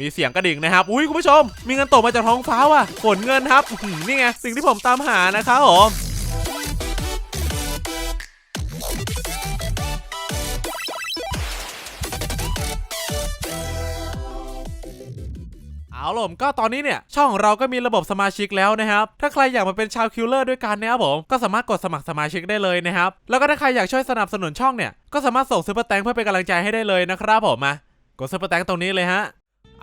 มีเสียงกระดิ่งนะครับ อุ้ยคุณผู้ชม มีเงินตกมาจากท้องฟ้าว่ะฝนเงินครับนี่ไงสิ่งที่ผมตามหานะครับผมเอาล่ะผมก็ตอนนี้เนี่ยช่องของเราก็มีระบบสมาชิกแล้วนะครับ ถ้าใครอยากมาเป็นชาวคิลเลอร์ด้วยกันนะครับผมก็สามารถกดสมัครสมาชิกได้เลยนะครับ แล้วก็ถ้าใครอยากช่วยสนับสนุนช่องเนี่ยก็สามารถส่งซูเปอร์แตงเพื่อเป็นกำลังใจให้ได้เลยนะครับผมมากดซูเปอร์แตงตรงนี้เลยฮะ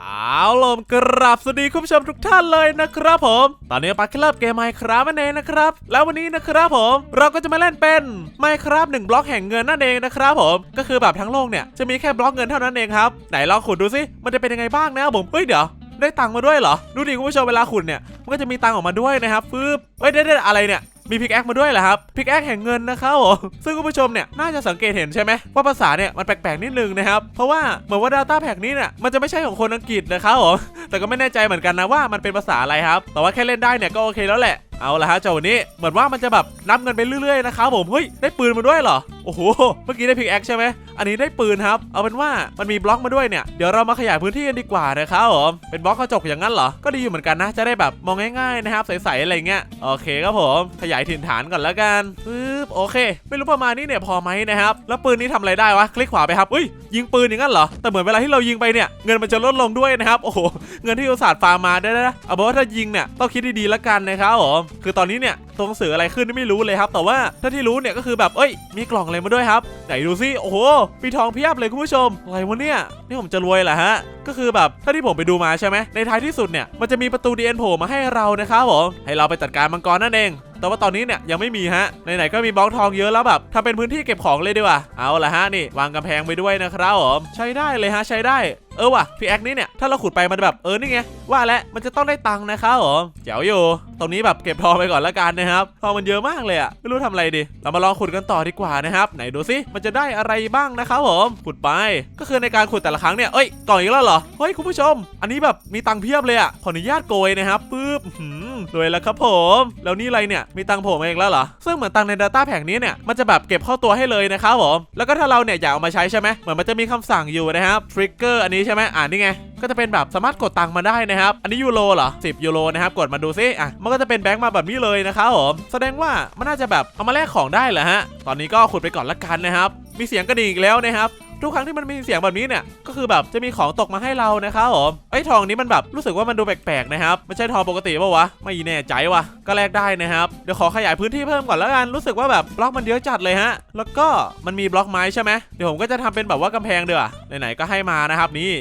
เอาล่ะผมกราบสวัสดีคุณผู้ชมทุกท่านเลยนะครับผม ตอนนี้ปักเลิบเกมไมครับนั่นเองนะครับ แล้ววันนี้นะครับผม เราก็จะมาเล่นเป็นไมครับหนึ่งบล็อกแห่งเงินนั่นเองนะครับผม ก็คือแบบทั้งโลกเนี่ยจะมีแค่บล็อกเงินเท่านั้นเองครับไหนลองขุดดูสิมันจะเป็นยังไงบ้างนะผมเฮ้ยเดี๋ยวได้ตังค์มาด้วยเหรอ ดูดิคุณผู้ชมเวลาขุดเนี่ยมันก็จะมีตังค์ออกมาด้วยนะครับฟึบเฮ้ยเด็ดๆอะไรเนี่ย มีพิกแอคมาด้วยเหรอครับพิกแอคแห่งเงินนะครับผมซึ่งคุณผู้ชมเนี่ยน่าจะสังเกตเห็นใช่ไหมว่าภาษาเนี่ยมันแปลกๆนิดนึงนะครับเพราะว่าเหมือนว่า Data Pack นี้เนี่ยมันจะไม่ใช่ของคนอังกฤษนะครับผมแต่ก็ไม่แน่ใจเหมือนกันนะว่ามันเป็นภาษาอะไรครับแต่ว่าแค่เล่นได้เนี่ยก็โอเคแล้วแหละ เอาละฮะเจ้าวันนี้เหมือนว่ามันจะแบบนับเงินไปเรื่อยๆนะครับผมเฮ้ยได้ปืนมาด้วยเหรอโอ้โหเมื่อกี้ได้พิกแอคใช่ไหมอันนี้ได้ปืนครับ เอาเป็นว่ามันมีบล็อกมาด้วยเนี่ยเดี๋ยวเรามาขยายพื้นที่กันดีกว่านะครับผมเป็นบล็อกกระจกอย่างนั้นเหรอก็ดีอยู่เหมือนกันนะจะได้แบบมองง่ายๆนะครับใสๆอะไรเงี้ยโอเคครับผมขยายถิ่นฐานก่อนแล้วกันปึ๊บโอเค ไม่รู้ประมาณนี้เนี่ยพอไหมนะครับแล้วปืนนี้ทำอะไรได้วะคลิกขวาไปครับอุ้ยยิงปืนอย่างนั้นเหรอแต่เหมือนเวลาที่เรายิงไปเนี่ยเงินมันจะลดลงด้วยนะครับโอ้โหเงินที่อุตสาห์ฟาร์มมาได้นะเอาเป็นว่าถ้ายิงเนี่ยต้องคิดดีๆแล้วกันนะครับผมคือตอนนี้เนี่ยตัวหนังสืออะไรขึ้นไม่รู้เลยครับ แต่ว่าถ้าที่รู้เนี่ยก็คือแบบเอ้ยมีกล่องอะไรมาด้วยครับไหนดูซิโอ้โหมีทองเพียบเลยคุณผู้ชมอะไรวะเนี่ยนี่ผมจะรวยเหรอฮะ ก็คือแบบถ้าที่ผมไปดูมาใช่ไหมในท้ายที่สุดเนี่ยมันจะมีประตูดีเอ็นโผล่มาให้เรานะครับผมให้เราไปจัดการมังกรนั่นเองแต่ว่าตอนนี้เนี่ยยังไม่มีฮะ ไหนๆก็มีบล็อกทองเยอะแล้วแบบทำเป็นพื้นที่เก็บของเลยดีกว่า เอาละฮะนี่ วางกำแพงไปด้วยนะครับผมใช้ได้เลยฮะใช้ได้ เออว่ะพี่แอคนี้เนี่ยถ้าเราขุดไปมันแบบเออนี่ไงว่าแล้วมันจะต้องได้ตังค์นะครับผมเจ๋วอยู่ ตรงนี้แบบเก็บทองไปก่อนละกันนะครับทองมันเยอะมากเลยอะไม่รู้ทำอะไรดี เรามาลองขุดกันต่อดีกว่านะครับ ไหนดูสิมันจะได้อะไรบ้างนะครับผมขุดไป ก็คือในการขุดแต่ละครั้งเนี่ยเอ้ยกล่องอีกแล้วเหรอเฮ้ยคุณผู้ชม อันนี้แบบมีตังค์เพียบเลยอะขออนุญาตโกยนะครับปึ๊บรวยแล้วครับผม แล้วนี่อะไรเนี่ยมีตังค์โผล่มาอีกแล้วเหรอซึ่งเหมือนตังค์ใน Data แผงนี้เนี่ยมันจะแบบเก็บเข้าตัวให้เลยนะครับผมแล้วก็ถ้าเราเนี่ยอยากเอามาใช้ใช่ไหมเหมือนมันจะมีคำสั่งอยู่นะครับทริกเกอร์อันนี้ใช่ไหมอ่านี่ไงก็จะเป็นแบบสามารถกดตังค์มาได้นะครับ อันนี้ยูโรเหรอ10ยูโรนะครับ กดมาดูซิ อะ มันก็จะเป็นแบงค์มาแบบนี้เลยนะครับผม แสดงว่ามันน่าจะแบบเอามาแลกของได้เหรอฮะ ตอนนี้ก็ขุดไปก่อนละกันนะครับ มีเสียงกระดิ่งอีกแล้วนะครับ ทุกครั้งที่มันมีเสียงแบบนี้เนี่ย ก็คือแบบจะมีของตกมาให้เรานะครับผมไอ้ทองนี้มันแบบรู้สึกว่ามันดูแปลกๆนะครับไม่ใช่ทองปกติป่าวะไม่แน่ใจวะก็แลกได้นะครับเดี๋ยวขอขยายพื้นที่เพิ่มก่อนแล้วกันรู้สึกว่าแบบบล็อกมันเยอะจัดเลยฮะ แล้วก็มันมีบล็อกไม้ใช่ไหมเดี๋ยวผมก็จะทำเป็นแบบว่ากำแพงเดือไหนๆก็ให้มานะครับนี่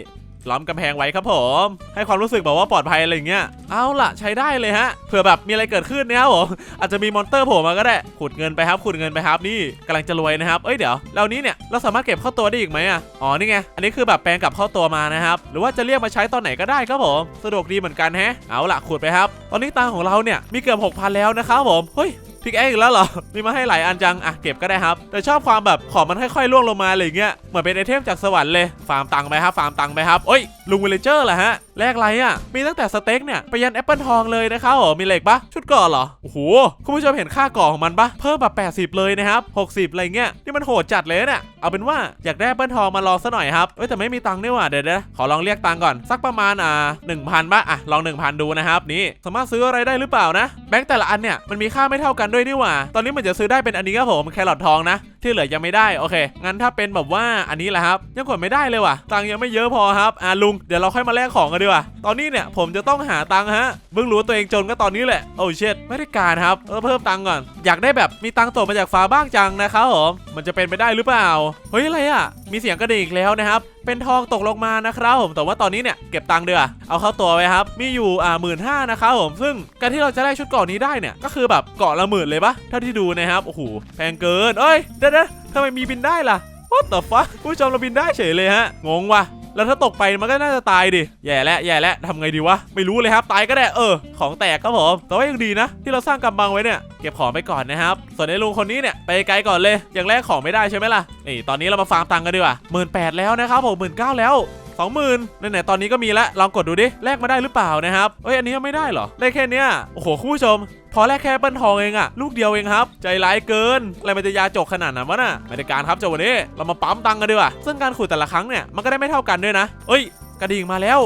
ล้อมกำแพงไว้ครับผม ให้ความรู้สึกแบบว่าปลอดภัยอะไรอย่างเงี้ยเอาล่ะใช้ได้เลยฮะเผื่อแบบมีอะไรเกิดขึ้นเนะครับผมอาจจะมีมอนเตอร์โผล่มาก็ได้ขุดเงินไปครับขุดเงินไปครับนี่กำลังจะรวยนะครับเอ้ยเดี๋ยวแล้วนี้เนี่ยเราสามารถเก็บเข้าตัวได้อีกไหมอะอ๋อนี่ไงอันนี้คือแบบแปลงกลับเข้าตัวมานะครับหรือว่าจะเรียกมาใช้ตอนไหนก็ได้ครับผมสะดวกดีเหมือนกันแฮะเอาล่ะขุดไปครับ ตอนนี้ตังของเราเนี่ยมีเกือบ6,000แล้วนะครับผมเฮ้ยพิกแอคอีกแล้วเหรอ มีมาให้หลายอันจัง อะเก็บก็ได้ครับ แต่ชอบความแบบของมันค่อยๆล่วงลงมาอะไรเงี้ย เหมือนเป็นไอเทมจากสวรรค์เลย ฟาร์มตังค์ไปครับ ฟาร์มตังค์ไปครับเอ้ยลุงวิลเลเจอร์เหรอฮะ แลกอะไรอะ มีตั้งแต่สเต็กเนี่ยไปยันแอปเปิลทองเลยนะครับผมมีเหล็กปะชุดก่อเหรอ โอ้โห คุณผู้ชมเห็นค่าก่อของมันปะเพิ่มแบบ80 เลยนะครับ 60 อะไรเงี้ย นี่มันโหดจัดเลยเนี่ยเอาเป็นว่าอยากได้แอปเปิลทองมาลองซะหน่อยครับ เอ้ยแต่ไม่มีตังค์นี่หว่า เดี๋ยวนะขอลองเรียกตังค์ก่อน สักประมาณอ่า1,000ปะอะลอง 1,000 ดูนะครับนี่สามารถซื้ออะไรได้หรือเปล่านะแบงค์แต่ละอันเนี่ยมันมีค่าไม่เท่ากันด้วยนี่หว่า ตอนนี้มันจะซื้อได้เป็นอันนี้ครับผมแครอททองนะที่เหลือยังไม่ได้โอเค งั้นถ้าเป็นแบบว่าอันนี้แหละครับยังกดไม่ได้เลยว่ะ ตังค์ยังไม่เยอะพอครับอ่าลุงเดี๋ยวเราค่อยมาแลกของกันดีกว่าตอนนี้เนี่ยผมจะต้องหาตังค์ฮะเพิ่งรู้ตัวเองจนก็ตอนนี้แหละโอ้เช็ดไม่ได้การครับเออเพิ่มตังค์ก่อน อยากได้แบบมีตังค์ตกมาจากฟ้าบ้างจังนะครับผม มันจะเป็นไปได้หรือเปล่า เฮ้ยอะไรอะ มีเสียงกระดิ่งอีกแล้วนะครับ เป็นทองตกลงมานะครับผม แต่ว่าตอนนี้เนี่ยเก็บตังค์เดือเอาเข้าตัวไว้ครับ มีอยู่อ่าหมื่นห้านะครับผม ซึ่งการที่เราจะได้ชุดเกาะนี้ได้เนี่ย ก็คือแบบเกาะละหมื่นเลยปะเท่าที่ดูนะครับ โอ้โห แพงเกิน เอ้ย เดี๋ยวๆทำไมมีบินได้ล่ะ What the fuck ผู้ชมเราบินได้เฉยเลยฮะ งงว่ะ แล้วถ้าตกไปมันก็น่าจะตายดิ แย่แล้วแย่แล้วทำไงดีวะ ไม่รู้เลยครับ ตายก็ได้ เออ ของแตกครับผม แต่ว่ายังดีนะ ที่เราสร้างกำบังไว้เนี่ย เก็บของไปก่อนนะครับ ส่วนไอ้ลุงคนนี้เนี่ยไปไกลก่อนเลยยังแลกของไม่ได้ใช่ไหมล่ะ นี่ตอนนี้เรามาฟาร์มตังค์กันดีกว่าหมื่นแปดแล้วนะครับผมหมื่นเก้าแล้ว สองหมื่นไหนๆตอนนี้ก็มีแล้วลองกดดูดิแลกมาได้หรือเปล่านะครับเอ้ยอันนี้ยังไม่ได้เหรอได้แค่เนี้ยโอ้โหคุณผู้ชม พอแลกแค่เปิ้ลทองเองอะลูกเดียวเองครับ ใจร้ายเกินอะไรมันจะยาจกขนาดนั้นวะน่ะไม่ได้การครับเจ้าวันนี้เรามาปั๊มตังกันดีกว่าซึ่งการขุดแต่ละครั้งเนี่ยมันก็ได้ไม่เท่ากันด้วยนะเอ้ยกระดิ่งมาแล้ว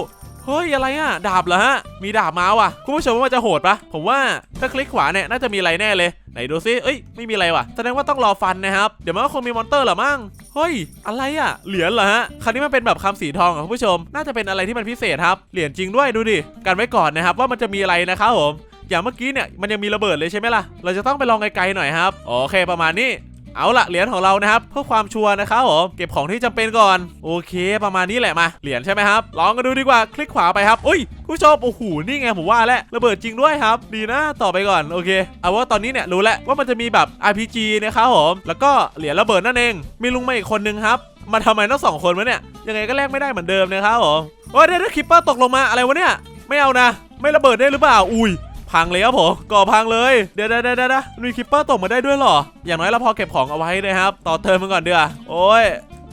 เฮ้ยอะไรอะ ดาบเหรอฮะ มีดาบมาว่ะ คุณผู้ชมว่ามันจะโหดปะผมว่าถ้าคลิกขวาเนี่ยน่าจะมีอะไรแน่เลย ไหนดูซิเอ้ย ไม่มีอะไรว่ะ แสดงว่าต้องรอฟันนะครับ เดี๋ยวมันก็คงมีมอนเตอร์หรอมั้ง เฮ้ย อะไรอะ เหรียญเหรอฮะ คราวนี้มันเป็นแบบคำสีทองอะคุณผู้ชม น่าจะเป็นอะไรที่มันพิเศษครับ เหรียญจริงด้วยดูดิ กันไว้ก่อนนะครับว่ามันจะมีอะไรนะครับผม อย่างเมื่อกี้เนี่ยมันยังมีระเบิดเลยใช่ไหมล่ะ เราจะต้องไปลองไกลๆหน่อยครับ โอเคประมาณนี้ เอาละเหรียญของเรานะครับเพื่อความชัวร์นะครับผมเก็บของที่จำเป็นก่อนโอเคประมาณนี้แหละมาเหรียญใช่ไหมครับลองกันดูดีกว่าคลิกขวาไปครับอุ้ยคุณผู้ชมโอ้โหนี่ไงผมว่าแล้วระเบิดจริงด้วยครับ ดีนะต่อไปก่อนโอเค เอาว่าตอนนี้เนี่ยรู้แล้วว่ามันจะมีแบบ RPG นะครับผมแล้วก็เหรียญระเบิดนั่นเอง มีลุงมาอีกคนนึงครับมาทำไมต้องสองคนวะเนี่ยยังไงก็แลกไม่ได้เหมือนเดิมนะครับผมโอ้ยเดี๋ยวคิปเปอร์ตกลงมาอะไรวะเนี่ยไม่เอานะ ไม่ระเบิดได้หรือเปล่าอุ้ย พังเลยครับผมก่อพังเลยเดี๋ยวเดี๋ยวเดี๋ยวมีคิปเปอร์ตกมาได้ด้วยหรอ อย่างน้อยเราพอเก็บของเอาไว้นะครับ ต่อเติมมันก่อนเดือโอ้ย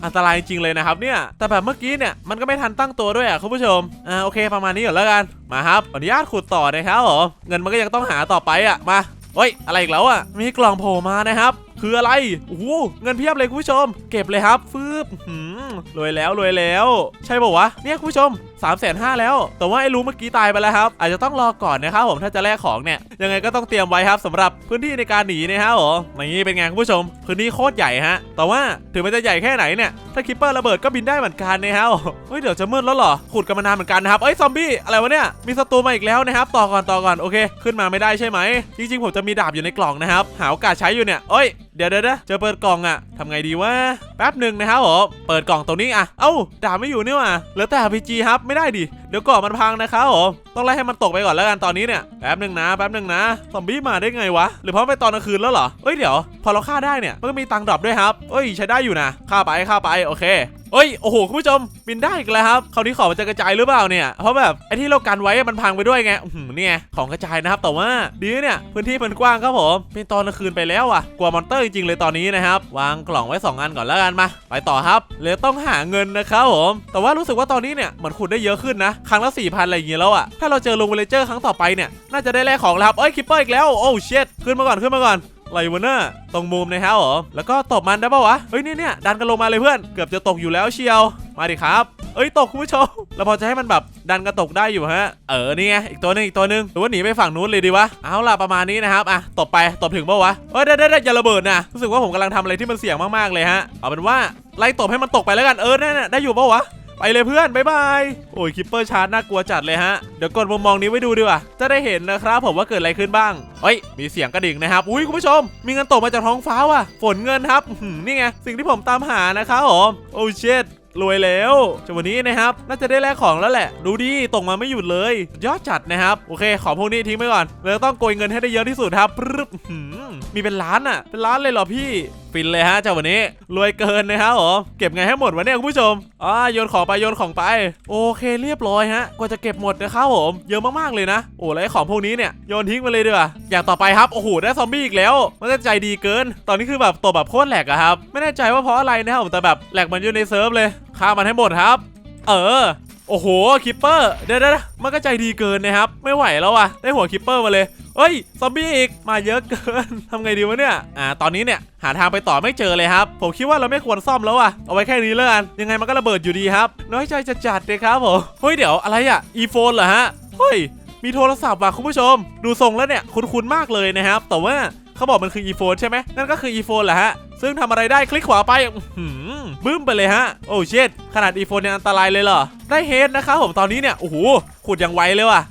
อันตรายจริงเลยนะครับเนี่ย แต่แบบเมื่อกี้เนี่ยมันก็ไม่ทันตั้งตัวด้วยอะคุณผู้ชม อ่าโอเคประมาณนี้ก่อนแล้วกัน มาครับอนุญาตขุดต่อนะครับผมเงินมันก็ยังต้องหาต่อไปอะ มาเฮ้ยอะไรอีกแล้วอะ มีกล่องโผล่มานะครับ คืออะไร โอ้เงินเพียบเลยคุณผู้ชม เก็บเลยครับฟืบหืม รวยแล้วรวยแล้ว ใช่ป่าวะเนี่ยคุณผู้ชม3ามแสนห้าแล้ว แต่ว่าไอ้รู้เมื่อกี้ตายไปแล้วครับ อาจจะต้องรอก่อนนะครับผมถ้าจะแลกของเนี่ยยังไงก็ต้องเตรียมไว้ครับสำหรับพื้นที่ในการหนีนะครับผมนี่เป็นไงคุณผู้ชม พื้นที่โคตรใหญ่ฮะ แต่ว่าถึงมันจะใหญ่แค่ไหนเนี่ยถ้าคิปเปอร์ระเบิดก็บินได้เหมือนกันนะครับเฮ้ยเดี๋ยวจะมืดแล้วหรอขุดกันมานานเหมือนกันนะครับเอ้ยซอมบี้อะไรวะเนี่ยมีศัตรูมาอีกแล้วนะครับต่อก่อนต่อก่อนโอเค ขึ้นมาไม่ได้ใช่ไหมจริงๆผมจะมีดาบอยู่ในกล่องนะครับหาโอกาสใช้อยู่เนี่ยเอ้ย เดี๋ยวเดี๋ยวเดี๋ยวจอเปิดกล่องอะทำไงดีวะแป๊บหนึ่งนะครับผมเปิดกล่องตรงนี้อะเอ้าดาบไม่อยู่นี่หว่าเหลือแต่ RPG ครับไม่ได้ดิ เดี๋ยวก่องมันพังนะครับผมต้องไล่ให้มันตกไปก่อนแล้วกันตอนนี้เนี่ยแป๊บหนึ่งนะแป๊บหนึ่งนะซอมบี้มาได้ไงวะหรือเพราะไปตอนกลางคืนแล้วเหรอเอ้ยเดี๋ยว พอเราฆ่าได้เนี่ยมันก็มีตังค์ดรอปด้วยครับเอ้ยใช้ได้อยู่นะฆ่าไปฆ่าไปโอเคเอ้ยโอ้โหคุณผู้ชมบินได้อีกแล้วครับคราวนี้ของมันจะกระจายหรือเปล่าเนี่ยเพราะแบบไอ้ที่เรากันไว้มันพังไปด้วยไงอือหือเนี่ยของกระจายนะครับแต่ว่าดีเนี่ยพื้นที่มันกว้างครับผมเป็นตอนกลางคืนไปแล้วอะกลัวมอนเตอร์จริงๆเลยตอนนี้นะครับวางกล่องไว้สองอันก่อนแล้วกันมา ไปต่อครับเลยต้องหาเงินนะครับผมแต่ว่ารู้สึกว่าตอนนี้เนี่ยเหมือนขุดได้เยอะขึ้นนะครั้งละ4,000อะไรอย่างเงี้ยแล้วอะถ้าเราเจอลุงเวลเจอร์ครั้งต่อไปเนี่ยน่าจะได้แลกของแล้วครับเอ้ยคิปเปอร์อีกแล้วโอ้เชิดขึ้นมาก่อนขึ้นมาก่อนไรวะเนี่ยตรงมุมนะครับผมแล้วก็ตบมันได้ปะวะเฮ้ยเนี่ยเนี่ยดันกันลงมาเลยเพื่อนเกือบจะตกอยู่แล้วเชียวมาดิครับเอ้ยตกคุณผู้ชมเราพอจะให้มันแบบดันกระตกได้อยู่ฮะ เออนี่ไงอีกตัวหนึงอีกตัวหนึงหรือว่าหนีไปฝั่งนู้นเลยดีวะเอาล่ะประมาณนี้นะครับอะตบไปตบถึงปะวะเอ้ยได้ได้ได้อย่าระเบิดนะรู้สึกว่าผมกำลังทำอะไรที่มันเสี่ยงมากๆเลยฮะเอาเป็นว่าไล่ตบให้มันตกไปแล้วกันเออนั่นได้อยู่ปะวะ ไปเลยเพื่อนบ๊ายบายโอ้ยคิปเปอร์ชาร์จน่ากลัวจัดเลยฮะเดี๋ยวกดมุมมองนี้ไว้ดูดีกว่าจะได้เห็นนะครับผมว่าเกิดอะไรขึ้นบ้างเฮ้ยมีเสียงกระดิ่งนะครับอุ้ยคุณผู้ชม มีเงินตกมาจากท้องฟ้าว่ะฝนเงินครับนี่ไงสิ่งที่ผมตามหานะครับผมโอ้เชิดรวยแล้วจากวันนี้นะครับ น่าจะได้แลกของแล้วแหละ ดูดิตกมาไม่หยุดเลย ยอดจัดนะครับ โอเค ของพวกนี้ทิ้งไปก่อนเราต้องโกยเงินให้ได้เยอะที่สุดครับมีเป็นล้านอะ เป็นล้านเลยเหรอพี่ฟินเลยฮะเจ้าวันนี้รวยเกินนะครับผมเก็บไงให้หมดวะเนี่ยคุณผู้ชมอ่าโยนของไปโยนของไป โอเคเรียบร้อยฮะกว่าจะเก็บหมดนะครับผมเยอะมากๆเลยนะโอ้แล้วของพวกนี้เนี่ยโยนทิ้งไปเลยดีกว่าอย่างต่อไปครับโอ้โหได้ซอมบี้อีกแล้วมันก็ใจดีเกิน ตอนนี้คือแบบตัวแบบโคตรแหลกอะครับไม่แน่ใจว่าเพราะอะไรนะครับผมแต่แบบแหลกมันอยู่ในเซิร์ฟเลยฆ่ามันให้หมดครับ เออโอ้โหคิปเปอร์เดี๋ยวๆมันก็ใจดีเกินนะครับ ไม่ไหวแล้วว่ะได้หัวคิปเปอร์มาเลย เฮ้ย ซอมบี้อีก มาเยอะเกิน ทำไงดีวะเนี่ย อ่า ตอนนี้เนี่ย หาทางไปต่อไม่เจอเลยครับ ผมคิดว่าเราไม่ควรซ่อมแล้วอะเอาไว้แค่นี้แล้วกัน ยังไงมันก็ระเบิดอยู่ดีครับ น้อยใจจะจัดเลยครับผม เฮ้ย เดี๋ยวอะไรอะอีโฟนเหรอฮะ เฮ้ย มีโทรศัพท์ว่ะคุณผู้ชม ดูทรงแล้วเนี่ย คุ้นๆมากเลยนะครับ แต่ว่าเขาบอกมันคือ e-phone ใช่ไหม นั่นก็คือ e-phone แหละฮะ ซึ่งทำอะไรได้คลิกขวาไปบึ้มไปเลยฮะ โอ้เชิดขนาด e-phone ยังอันตรายเลยเหรอ ได้เฮดนะครับผมตอนนี้เนี่ย โอ้โห ขุดอย่างไวเลยว่ะ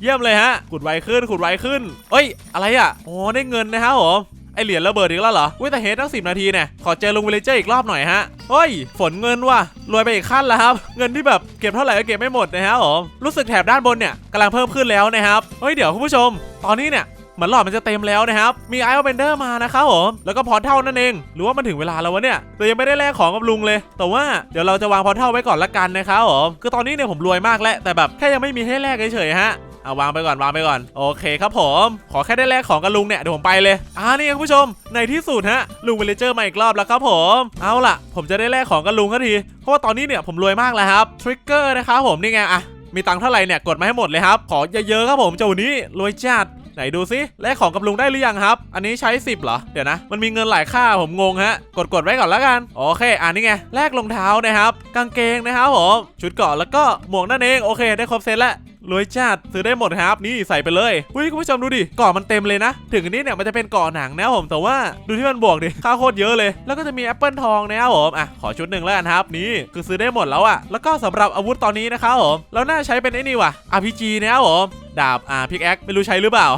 เยี่ยมเลยฮะ ขุดไวขึ้น ขุดไวขึ้น เอ้ย อะไรอะ อ๋อ ได้เงินนะครับผมไอเหรียญระเบิดอีกแล้วเหรอ อุ้ยแต่เฮดตั้งสินาทีเนี่ย ขอเจอลุงวิลเลเจอร์อีกรอบหน่อยฮะ เฮ้ย ฝนเงินว่ะ รวยไปอีกขั้นแล้วครับ เงินที่แบบเก็บเท่าไหร่ก็เก็บไม่หมดนะครับผม รู้สึกแถบด้านบนเนี่ยกำลังเพิ่มขึ้นแล้วนะครับ เฮ้ยเดี๋ยวคุณผู้ชม ตอนนี้เนี่ยเหมือนหลอดมันจะเต็มแล้วนะครับ มีไอ o อเบนเดอร์มานะครับผม แล้วก็พอเท่านั่นเอง หรือว่ามันถึงเวลาแล้ววะเนี่ย แต่ยังไม่ได้แลกของกับลุงเลย แต่ว่าเดี๋ยวเราจะวางพอเท่าไว้ก่อนละกันนะครับผม คือตอนนี้เนี่ยผมรวยมากแล้ว แต่แบบแค่ยังไม่มีให้แลกเฉยๆฮะ เอาวางไปก่อนวางไปก่อนโอเคครับผม ขอแค่ได้แลกของกับลุงเนี่ยเดี๋ยวผมไปเลยอ่านี่คุณผู้ชม ในที่สุดฮะลุงวิลเลเจอร์มาอีกรอบแล้วครับผม เอาล่ะ ผมจะได้แลกของกับลุงก็ทีเพราะว่าตอนนี้เนี่ยผมรวยมากแล้วครับทริกเกอร์นะครับผมนี่ไงอะมีตังค์เท่าไหร่เนี่ยกดมาให้หมดเลยครับขอเยอะๆครับผมเจ้านี้รวยจัดไหนดูซิแลกของกับลุงได้หรือยังครับ อันนี้ใช้ 10เหรอ เดี๋ยวนะ มันมีเงินหลายค่าผมงงฮะ กดกดไว้ก่อนแล้วกัน โอเค อ่านี่ไง แลกรองเท้านะครับ กางเกงนะครับผม ชุดเกาะแล้วก็หมวกนั่นเอง โอเค ได้ครบเซตแล้ว รวยจัดซื้อได้หมดครับ นี่ใส่ไปเลยอุ้ยคุณผู้ชมดูดิเกาะมันเต็มเลยนะ ถึงอันนี้เนี่ยมันจะเป็นเกาะหนังนะผมแต่ว่าดูที่มันบวกดิค่าโคตรเยอะเลย แล้วก็จะมีแอปเปิลทองนะครับผมอะขอชุดหนึ่งแล้วกันครับนี่คือซื้อได้หมดแล้วอะแล้วก็สำหรับอาวุธตอนนี้นะครับผมเราน่าใช้เป็นไอ้นี่ว่ะ RPG นะครับผมดาบอ่าพิกแอคไม่รู้ใช้หรือเปล่า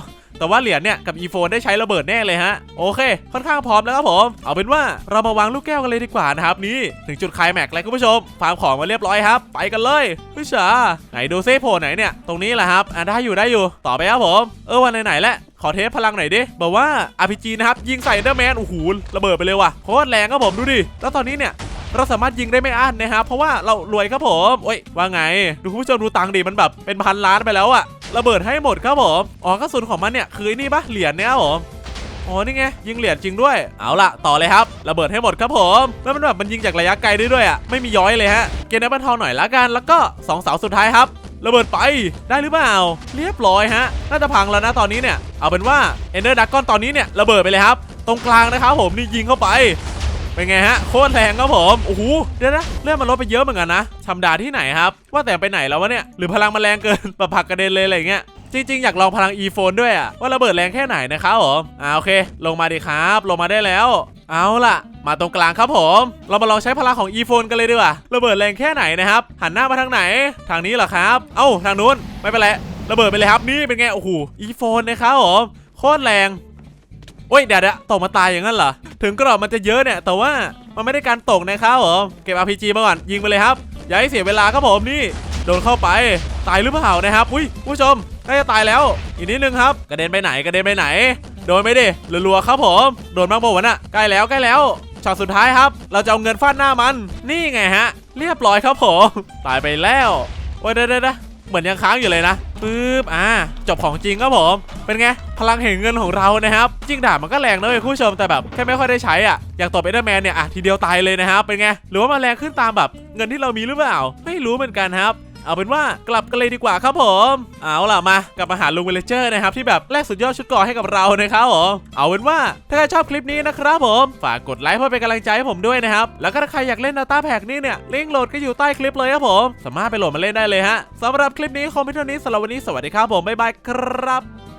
แต่ว่าเหรียญเนี่ยกับ e-phone ได้ใช้ระเบิดแน่เลยฮะ โอเค ค่อนข้างพร้อมแล้วครับผม เอาเป็นว่าเรามาวางลูกแก้วกันเลยดีกว่านะครับนี่ถึงจุดไคลแม็กแล้วคุณผู้ชมฟาร์มของมาเรียบร้อยครับ ไปกันเลยพี่ชาไหนดูซิโผล่ไหนเนี่ยตรงนี้แหละครับอะได้อยู่ได้อยู่ต่อไปครับผมเออวันไหนๆแหละขอเทสพลังหน่อยดิบอกว่า RPG นะครับ ยิงใส่เดอร์แมนโอ้โหระเบิดไปเลยว่ะโคตรแรงครับผมดูดิ แล้วตอนนี้เนี่ย เราสามารถยิงได้ไม่อั้นนะครับเพราะว่าเรารวยครับผมโอ้ยว่าไง ดูคุณผู้ชมดูตังค์ดิมันแบบเป็นพันล้านไปแล้วอะ ระเบิดให้หมดครับผมอ๋อกระสุนของมันเนี่ยคือไอ้นี่ปะเหรียญเนี่ยครับผมอ๋อนี่ไงยิงเหรียญจริงด้วยเอาล่ะต่อเลยครับระเบิดให้หมดครับผมแล้วมันแบบมันยิงจากระยะไกลได้ด้วยอะไม่มีย้อยเลยฮะเกณฑ์แอปเปิลทองหน่อยละกันแล้วก็สองเสาสุดท้ายครับระเบิดไปได้หรือเปล่า เรียบร้อยฮะน่าจะพังแล้วนะตอนนี้เนี่ยเอาเป็นว่าเอนเดอร์ดักกอนตอนนี้เนี่ยระเบิดไปเลยครับ ตรงกลางนะครับผมนี่ยิงเข้าไป เป็นไงฮะโคตรแรงครับผมโอ้โหเดี๋ยวนะเลื่อนมันลดไปเยอะเหมือนกันนะธรรมดาที่ไหนครับ ว่าแต่ไปไหนแล้ววะเนี่ยหรือพลังมันแรงเกินปะผักกระเด็นเลยอะไรเงี้ยจริงๆ อยากลองพลัง e-phone ด้วยอะว่าระเบิดแรงแค่ไหนนะครับผมอ่าโอเค ลงมาดีครับ ลงมาได้แล้ว เอาล่ะ มาตรงกลางครับผม เรามาลองใช้พลังของ e-phone กันเลยดีกว่าระเบิดแรงแค่ไหนนะครับ หันหน้ามาทางไหน ทางนี้เหรอครับ เอ้าทางนู้นไม่เป็นไรระเบิดไปเลยครับนี่เป็นไงโอ้โห e-phone นะครับผมโคตรแรง โอ้ยเดี๋ยวเดี๋ยวตกมาตายอย่างนั้นเหรอ ถึงกรอบมันจะเยอะเนี่ย แต่ว่ามันไม่ได้การตกนะครับผมเก็บ RPG มาก่อนยิงไปเลยครับ อย่าให้เสียเวลาครับผมนี่ โดนเข้าไปตายหรือเปล่านะครับ อุ้ยผู้ชมน่าจะตายแล้ว อีกนิดนึงครับ กระเด็นไปไหนกระเด็นไปไหน โดนไม่ดิรัวๆครับผมโดนบางปะวะน่ะใกล้แล้วใกล้แล้วช็อตสุดท้ายครับ เราจะเอาเงินฟาดหน้ามัน นี่ไงฮะ เรียบร้อยครับผม ตายไปแล้วโอ้ยเด้อเด้อเหมือนยังค้างอยู่เลยนะ ปึ๊บอ่าจบของจริงครับผมเป็นไงพลังแห่งเงินของเรานะครับจริงดาบมันก็แรงนะเว้ยคุณผู้ชมแต่แบบแค่ไม่ค่อยได้ใช้อะอยากตบเอเดอร์แมนเนี่ยอะทีเดียวตายเลยนะครับเป็นไงหรือว่ามันแรงขึ้นตามแบบเงินที่เรามีหรือเปล่า ไม่รู้เหมือนกันครับ เอาเป็นว่ากลับกันเลยดีกว่าครับผม เอาล่ะมากลับมาหาลุงเวลเจอร์นะครับที่แบบแลกสุดยอดชุดก่อให้กับเรานะครับผมเอาเป็นว่าถ้าใครชอบคลิปนี้นะครับผมฝากกดไลค์เพื่อเป็นกำลังใจให้ผมด้วยนะครับแล้วก็ถ้าใครอยากเล่น Data Pack นี่เนี่ยลิงก์โหลดก็อยู่ใต้คลิปเลยครับผม สามารถไปโหลดมาเล่นได้เลยฮะสำหรับคลิปนี้คอมพิวเตอร์นี้สำหรับวันนี้สวัสดีครับผมบ๊ายบายครับ